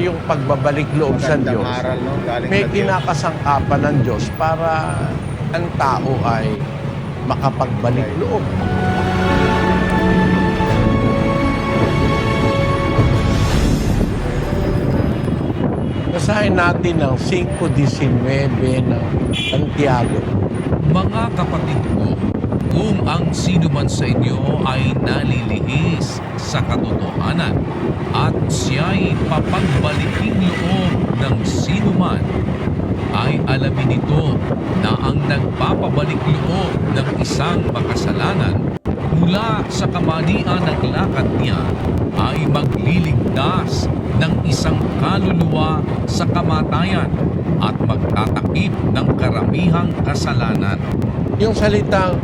yung pagbabalik loob sa Diyos, may kinakasangkapan ng Diyos para ang tao ay makapagbalik loob. Basahin natin ang 5.19 ng Santiago. Mga kapatid ko, kung ang sino man sa inyo ay nalilihis sa katotohanan at siya'y papagbaliking loob ng sino man, ay alamin nito na ang nagpapabalik loob ng isang makasalanan mula sa kamalian ng lakad niya ay magliligtas ng isang kaluluwa sa kamatayan at magtatakip ng karamihang kasalanan. Yung salitang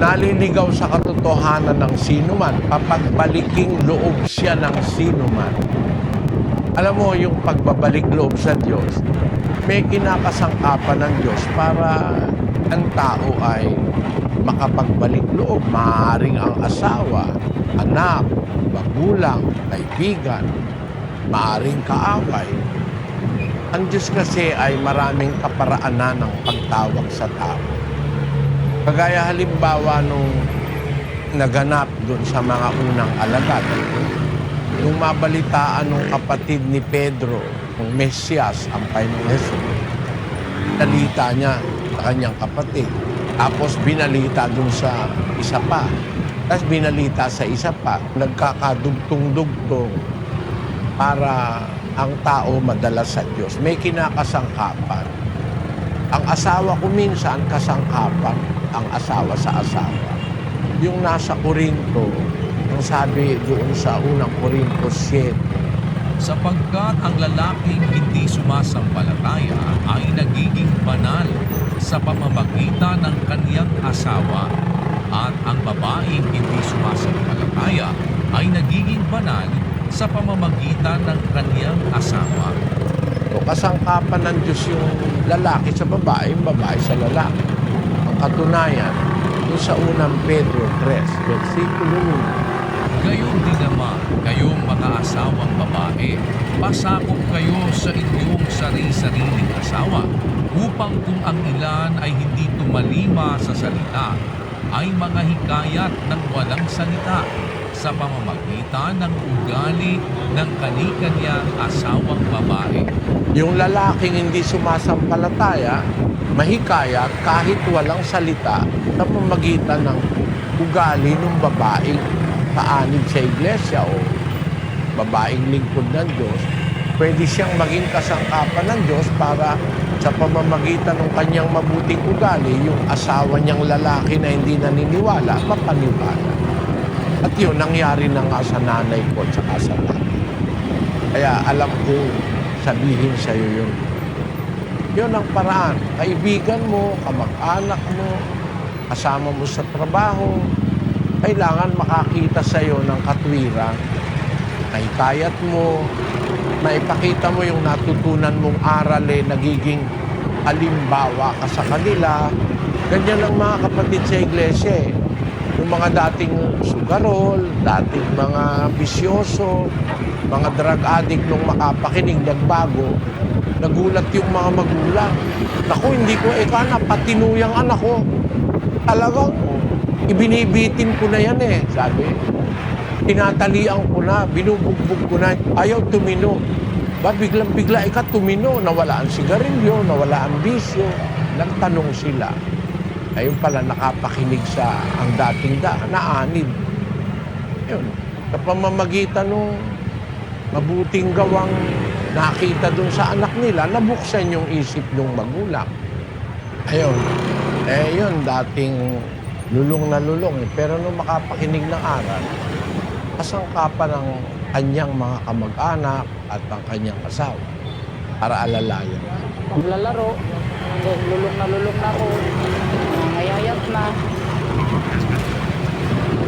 naliligaw sa katotohanan ng sino man, papagbaliking loob siya ng sino man. Alam mo, yung pagbabalik loob sa Diyos, may kinakasangkapan ng Diyos para ang tao ay makapagbalik loob. Maaaring ang asawa, anak, magulang, kaibigan, maaaring kaaway. Ang Diyos kasi ay maraming kaparaanan ng pagtawag sa tao. Kagaya halimbawa nung naganap doon sa mga unang alagad. Nung mabalitaan ng kapatid ni Pedro, ng Mesias, ang Panginoong Jesus, talita niya sa kanyang kapatid. Tapos binalita doon sa isa pa. Tapos binalita sa isa pa. Nagkakadugtong-dugtong para ang tao madala sa Diyos. May kinakasangkapan. Ang asawa ko minsan kasangkapan ang asawa sa asawa. Yung nasa Korinto, ang sabi doon sa unang Korinto 7, sapagkat ang lalaking hindi sumasampalataya ay nagiging banal sa pamamagitan ng kaniyang asawa at ang babaeng hindi sumasampalataya ay nagiging banal sa pamamagitan ng kaniyang asawa. o kasangkapan ng Diyos yung lalaki sa babae, babae sa lalaki. Katunayan, doon sa unang Pedro 3, versikulo 1, Gayon din naman, kayong mga asawang babae, pasakop kayo sa inyong sarili-sariling asawa, upang kung ang ilan ay hindi tumalima sa salita, ay mga hikayat ng walang salita sa pamamagitan ng ugali ng kanikanyang asawang babae. Yung lalaking hindi sumasampalataya, mahikayat kahit walang salita sa pamamagitan ng ugali ng babaeng kaanib sa iglesia o babaeng lingkod ng Diyos, pwede siyang maging kasangkapan ng Diyos para sa pamamagitan ng kanyang mabuting ugali, yung asawa niyang lalaki na hindi naniniwala, mapaniwala. At yun, nangyari na nga sa nanay ko at sa tatay. Kaya alam ko sabihin sa iyo yun. Yun ang paraan. Kaibigan mo, kamag-anak mo, kasama mo sa trabaho, kailangan makakita sa iyo ng katwiran. Naikayat mo, maipakita mo yung natutunan mong aral eh, nagiging alimbawa ka sa kanila. Ganyan ang mga kapatid sa iglesia eh. Yung mga dating sugarol, dating mga bisyoso, mga drug addict nung makapakinig, nagbago, nagulat yung mga magulang. Naku, hindi ko ekana, patinuyang anak ko. Talagang, ibinibitin ko na yan eh, sabi. Tinatalian ko na, binubugbog ko na, ayaw tumino. Ba, biglang-bigla ika tumino, nawala ang sigarilyo, nawala ang bisyo. Nagtanong sila. Ayun pala nakapakinig sa ang dating da, naanid. Yun. Sa pamamagitan ng mabuting gawang nakita dun sa anak nila, nabuksan yung isip ng magulang. Ayun. Eh yun, dating lulong na lulong. Eh. Pero nung makapakinig ng aral, kasangkapan ng kanyang mga kamag-anak at ang kanyang asawa para alalayan. Maglalaro, hanggang lulong na lulong na ako, na.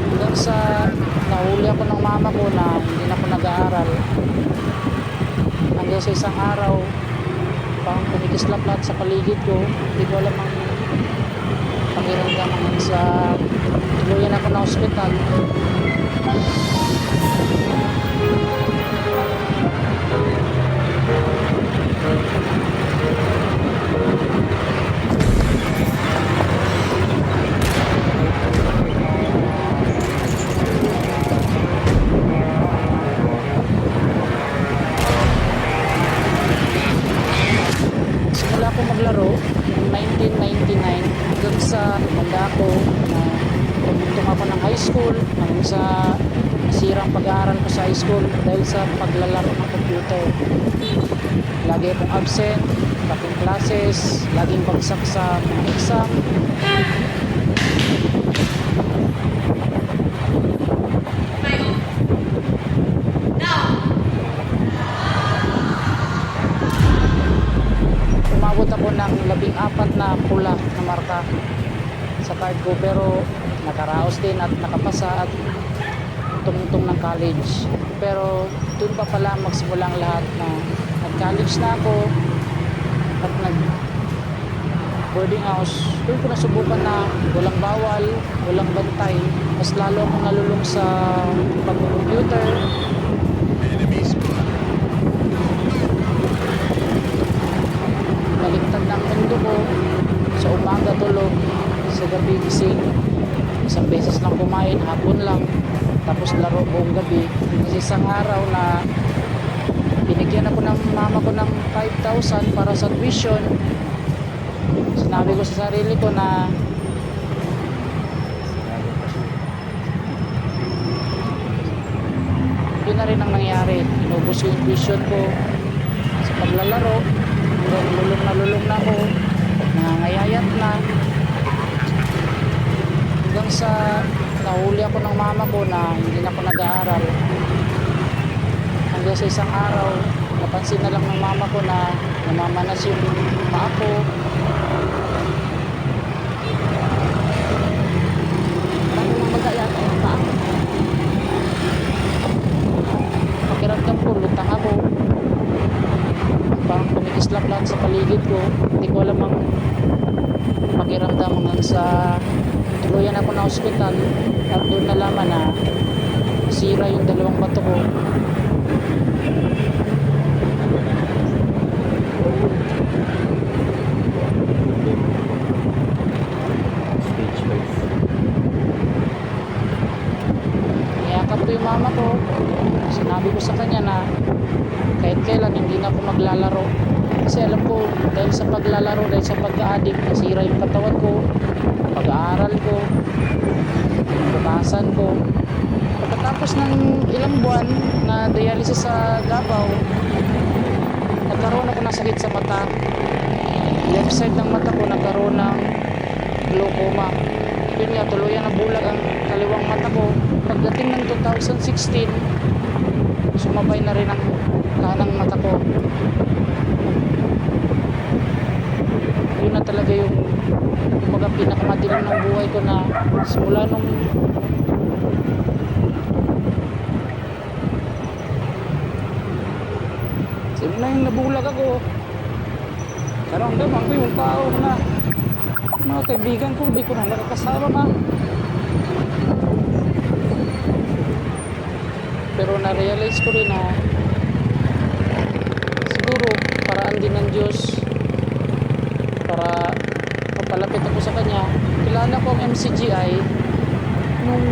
Hanggang sa nahuli ako ng mama ko na hindi na ako nag-aaral. Hanggang sa isang araw, parang kumikislap lahat sa paligid ko. Hindi ko alam ang pakiramdam hanggang sa tuluyan ako ng ospital. high school, hanggang sa nasirang pag-aaral ko sa high school dahil sa paglalaro ng computer. Akong absent, tatlong classes, laging bagsak sa mga exam. Umabot ako ng labing apat na pula na marka sa card ko pero nakaraos din at nakapasa at tumutong ng college. Pero doon pa pala magsimula ang lahat na nag-college na ako at nag boarding house. Doon ko nasubukan na walang bawal, walang bantay. Mas lalo akong nalulung sa pag-computer. Baliktad ng mundo ko. Sa umaga tulog, sa gabi gising. Isang beses lang kumain, hapon lang. Tapos laro buong gabi. Kasi isang araw na binigyan ako ng mama ko ng 5,000 para sa tuition. Sinabi ko sa sarili ko na yun na rin ang nangyari. Inubos yung tuition ko sa paglalaro. Lulong na lulong na ako. Nangangayayat na. Hanggang sa nahuli ako ng mama ko na hindi na ako nag-aaral. Hanggang sa isang araw, napansin na lang ng mama ko na namamanas yung paa ko. Bago nang magayat ang paa ko. Pakiramdam. Parang kumikislap lahat sa paligid ko. Hindi ko alam ang pakiramdam hanggang sa tuluyan ako na ospital at doon nalaman na sira yung dalawang bato ko. Niyakap ko mama ko. Sinabi ko sa kanya na kahit kailan hindi na ako maglalaro. Kasi alam ko dahil sa paglalaro, dahil sa pag-addict, nasira yung ko, pag-aaral ko, bukasan ko. Pagkatapos ng ilang na dialysis sa Davao, nagkaroon ako ng sakit sa mata. Left side ng mata ko nagkaroon ng glaucoma. Yun nga, tuluyan na bulag ang kaliwang mata ko. Pagdating ng 2016, sumabay na rin ang kanang mata ko. Yun na talaga yung kumbaga pinakamadilim ng buhay ko na simula nung simula yung nabulag ako. Karamdaman ko yung tao na mga kaibigan ko hindi ko na nakakasama na pero na-realize ko rin na siguro paraan din ng Diyos para mapalapit ako sa Kanya. Kilala ko ang MCGI nung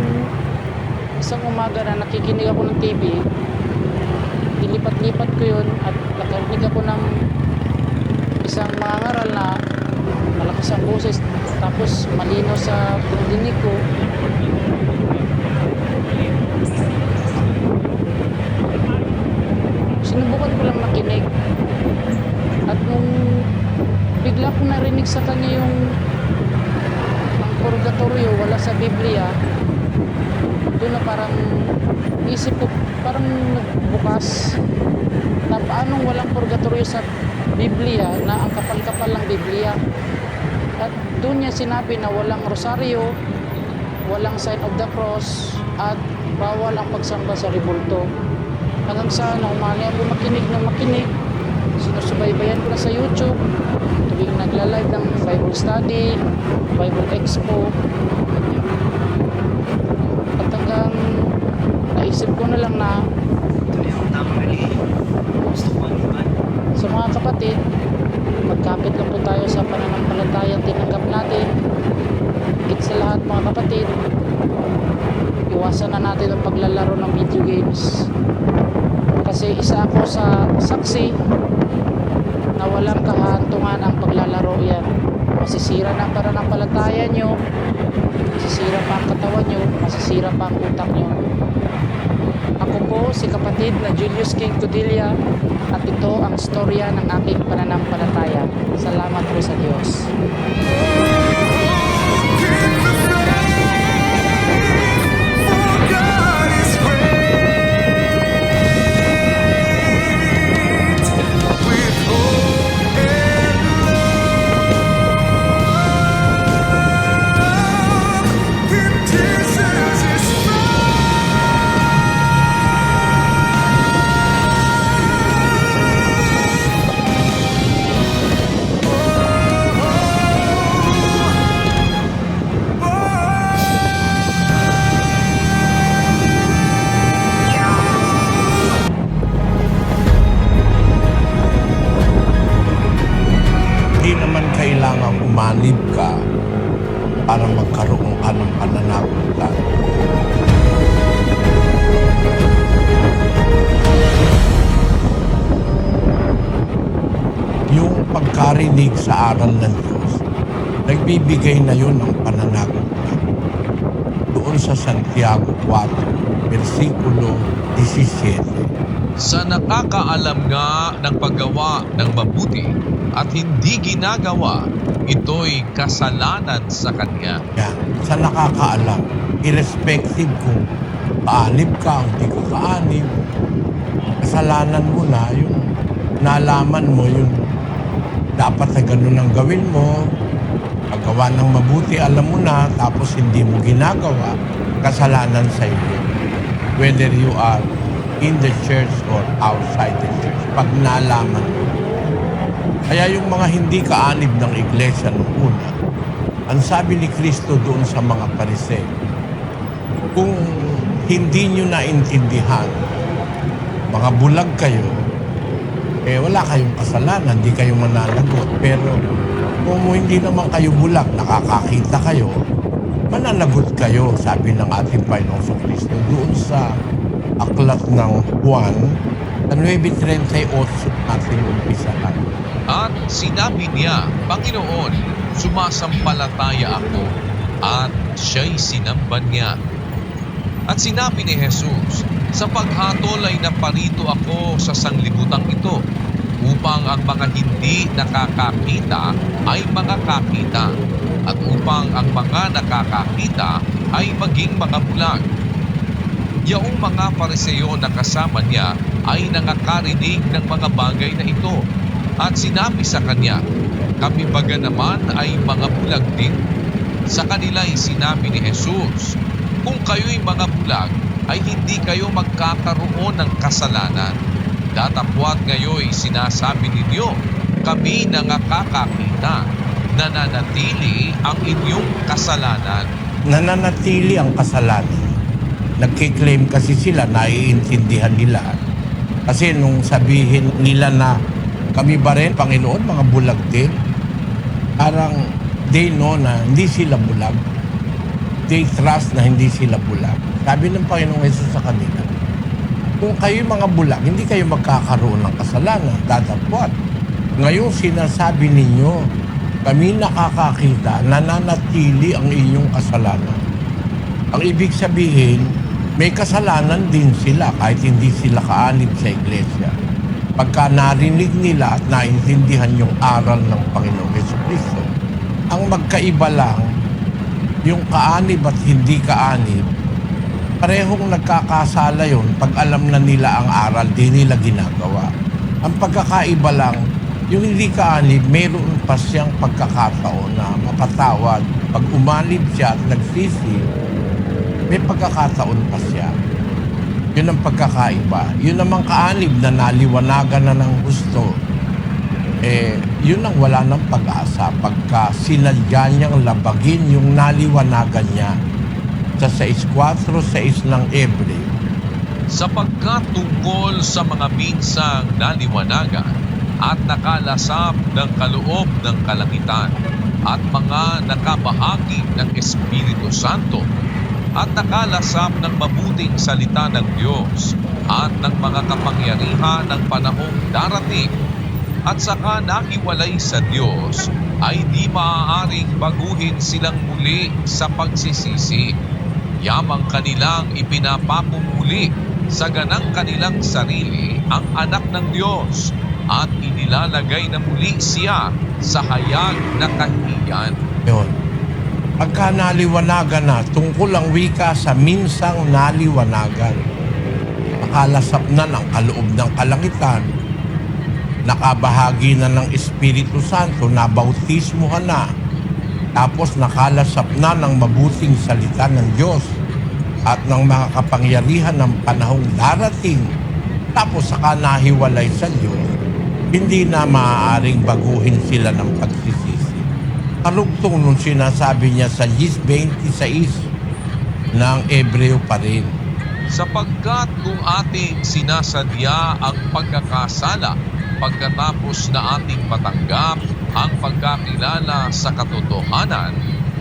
isang umaga na nakikinig ako ng TV dilipat-lipat ko yun at nakarinig ako ng isang mga ngaral na malakas ang boses. Tapos malino sa dinig ko. Sinubukan ko lang makinig. At nung bigla ko narinig sa kanya yung ang purgatorio wala sa Biblia doon na parang isip ko parang nagbukas na paanong walang purgatorio sa Biblia na ang kapal-kapal ng Biblia. At doon niya sinabi na walang rosaryo walang sign of the cross at bawal ang pagsamba sa ribulto. Hanggang sa naumali ako makinig ng makinig sinusubaybayan ko na sa YouTube tuwing nagla-live ng Bible study Bible expo at hanggang naisip ko na lang na sa mga kapatid magkapit lang po tayo sa pananampalatayang tinanggap natin. Higit sa lahat mga kapatid iwasan na natin ang paglalaro ng video games. Kasi isa ako sa saksi na walang kahantungan ang paglalaro yan. Masisira na ang pananampalataya nyo masisira pa ang katawan nyo, masisira pa ang utak nyo. Ako po si kapatid na Julius King Codilla at ito ang storya ng aking pananampalataya. Salamat po sa Diyos. Pagkarinig sa aral ng Diyos, nagbibigay na yun ng pananagutan. Doon sa Santiago 4, versikulo 17. Sa nakakaalam nga ng paggawa ng mabuti at hindi ginagawa, ito'y kasalanan sa kanya. Yan. Sa nakakaalam, irrespective kung kaanib ka o di ka kaanib, kasalanan mo na yung nalaman mo yung dapat na ganun ang gawin mo, paggawa ng mabuti, alam mo na, tapos hindi mo ginagawa, kasalanan sa iyo. Whether you are in the church or outside the church, pag nalaman mo. Kaya yung mga hindi kaanib ng iglesia nung una, ang sabi ni Kristo doon sa mga pariseo, kung hindi nyo naintindihan, mga bulag kayo, eh wala kayong kasalanan, hindi kayo mananagot. Pero kung hindi naman kayo bulag, nakakakita kayo, mananagot kayo, sabi ng ating Panginoong Kristo doon sa aklat ng Juan, sa 9.38 natin umpisahan. At sinabi niya, Panginoon, sumasampalataya ako at siya'y sinamban niya. At sinabi ni Jesus, sa paghatol ay naparito ako sa sanglibutang ito upang ang mga hindi nakakakita ay makakakita at upang ang mga nakakakita ay maging mga bulag. Yaong mga pariseo na kasama niya ay nakakarinig ng mga bagay na ito at sinabi sa kanya, kami baga naman ay mga bulag din. Sa kanila ay sinabi ni Jesus, kung kayo'y mga bulag, ay hindi kayo magkakaroon ng kasalanan. Datapwat ngayon sinasabi ninyo, kami na nakakakita, nananatili ang inyong kasalanan. nananatili ang kasalanan. Nagkiklaim kasi sila, naiintindihan nila. Kasi nung sabihin nila na kami ba rin, Panginoon, mga bulag din, parang they know na hindi sila bulag. They trust na hindi sila bulag. Sabi ng Panginoong Yesus sa kanila, kung kayo mga bulag, hindi kayo magkakaroon ng kasalanan, datapwat. Ngayon sinasabi ninyo, kami nakakakita, nananatili ang inyong kasalanan. Ang ibig sabihin, may kasalanan din sila kahit hindi sila kaanib sa iglesia. Pagka narinig nila at naintindihan yung aral ng Panginoong Yesu Cristo, ang magkaiba lang, yung kaanib at hindi kaanib, parehong nagkakasala yun pag alam na nila ang aral, di nila ginagawa. Ang pagkakaiba lang, yung hindi kaanib, mayroon pa siyang pagkakataon na mapatawad. Pag umanib siya at nagsisi, may pagkakataon pa siya. Yun ang pagkakaiba. Yun namang kaanib na naliwanagan na ng gusto. Eh, yun ang wala ng pag-asa pagka sinadya niyang labagin yung naliwanagan niya sa 6.4, 6 ng Ebre. sapagkat tungkol sa mga minsang naliwanagan at nakalasap ng kaloob ng kalangitan at mga nakabahagi ng Espiritu Santo at nakalasap ng mabuting salita ng Diyos at ng mga kapangyarihan ng panahong darating at saka nahiwalay sa Diyos ay di maaaring baguhin silang muli sa pagsisisi. Yamang kanilang ipinapapumuli sa ganang kanilang sarili ang anak ng Diyos at inilalagay na muli siya sa hayag na kahiyan. Yun. Pagka naliwanagan na, tungkol ang wika sa minsang naliwanagan. Nakalasap na ng kaloob ng kalangitan. Nakabahagi na ng Espiritu Santo, nabautismuhan na. Tapos nakalasap na ng mabuting salita ng Diyos at ng mga kapangyarihan ng panahong darating. Tapos saka nahiwalay sa Diyos, hindi na maaaring baguhin sila ng pagsisisi. Kalugtong nung sinasabi niya sa 10.26 ng Ebreo pa rin. sapagkat kung ating sinasadya ang pagkakasala pagkatapos na ating patanggap ang pagkakilala sa katotohanan,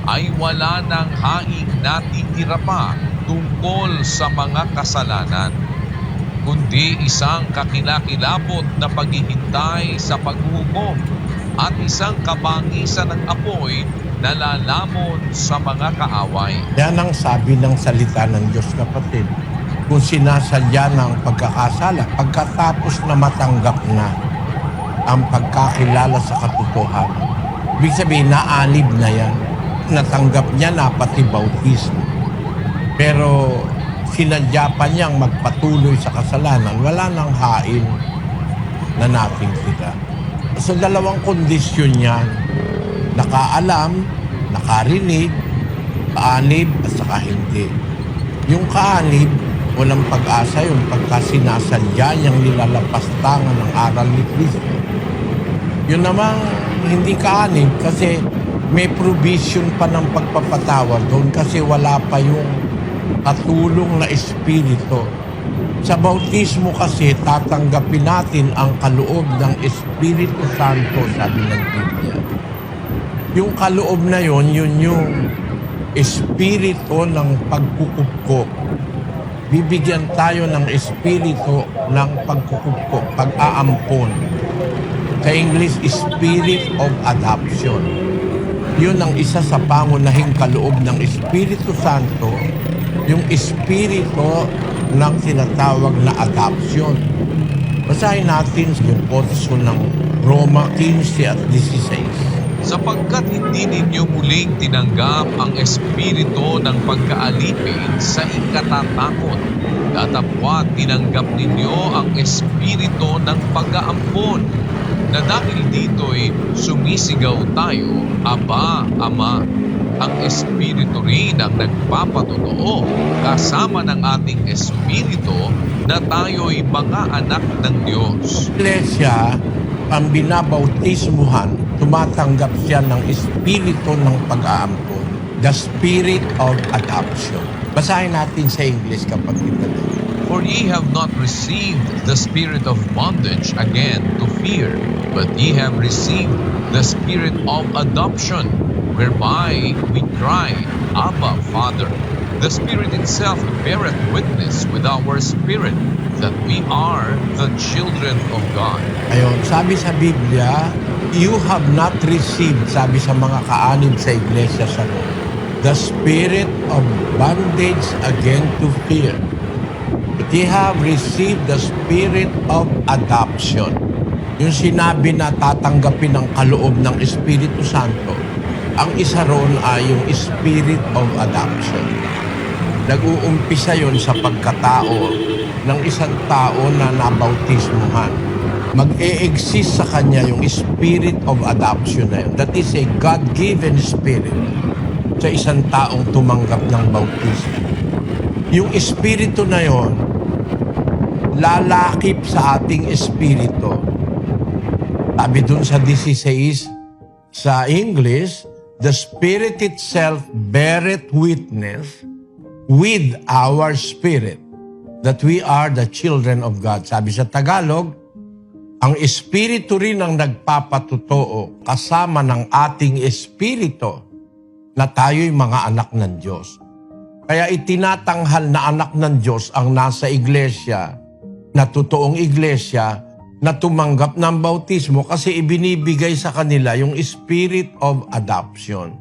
ay wala nang haing natitira pa tungkol sa mga kasalanan, kundi isang kakilakilabot na paghihintay sa paghuhukom at isang kabangisan ng apoy na lalamon sa mga kaaway. Yan ang sabi ng salita ng Diyos kapatid. Kung sinasadya ng pagkakasala, pagkatapos na matanggap na ang pagkakilala sa katotohanan. Ibig sabihin, naanib na yan. Natanggap niya na pati bautismo. Pero sinadya pa niyang magpatuloy sa kasalanan, wala nang hain na nating kita. Sa dalawang kondisyon yan, nakaalam, nakarinig, kaanib at saka hindi. Yung kaanib, walang pag-asa yung pagka sinasadya niyang nilalapastangan ng aral ni Kristo. Yun namang hindi kaanib kasi may provision pa ng pagpapatawad doon kasi wala pa yung katulong na espiritu. Sa bautismo kasi tatanggapin natin ang kaloob ng Espiritu Santo, sabi ng Biblia. Yung kaloob na yon, yun yung espiritu ng pagkukupkop. Bibigyan tayo ng espiritu ng pagkukupkop, pag-aampon. Sa English, spirit of adoption. Yun ang isa sa pangunahing kaloob ng Espiritu Santo, yung espiritu ng tinatawag na adoption. Basahin natin yung portion ng Roma 15 at 16 sapagkat hindi ninyo muling tinanggap ang espiritu ng pagkaalipin sa ikatatakot. Datapwat tinanggap ninyo ang espiritu ng pag-aampon na dahil dito'y sumisigaw tayo, Aba, Ama. Ang espiritu rin ang nagpapatotoo kasama ng ating espiritu na tayo'y mga anak ng Diyos. iglesia, ang binabautismuhan, tumatanggap siya ng espiritu ng pag-aampon. The spirit of adoption. Basahin natin sa English kapatid na For ye have not received the spirit of bondage again to fear, but ye have received the spirit of adoption, whereby we cry, Abba, Father. The Spirit itself beareth witness with our spirit that we are the children of God. Ayun, sabi sa Biblia, you have not received, sabi sa mga kaanib sa iglesia sa Rome, the spirit of bondage again to fear. But ye have received the spirit of adoption. Yung sinabi na tatanggapin ng kaloob ng Espiritu Santo, ang isa roon ay yung spirit of adoption. Nag-uumpisa yon sa pagkatao ng isang tao na nabautismuhan. Mag-e-exist sa kanya yung spirit of adoption na yun. That is a God-given spirit sa isang taong tumanggap ng bautismo. Yung espiritu na yon, lalakip sa ating espiritu. Sabi dun sa 16 sa English, the Spirit itself beareth witness with our spirit that we are the children of God. Sabi sa Tagalog, ang espiritu rin ang nagpapatotoo kasama ng ating espiritu na tayo'y mga anak ng Diyos. Kaya itinatanghal na anak ng Diyos ang nasa iglesia, na totoong iglesia, na tumanggap ng bautismo kasi ibinibigay sa kanila yung spirit of adoption.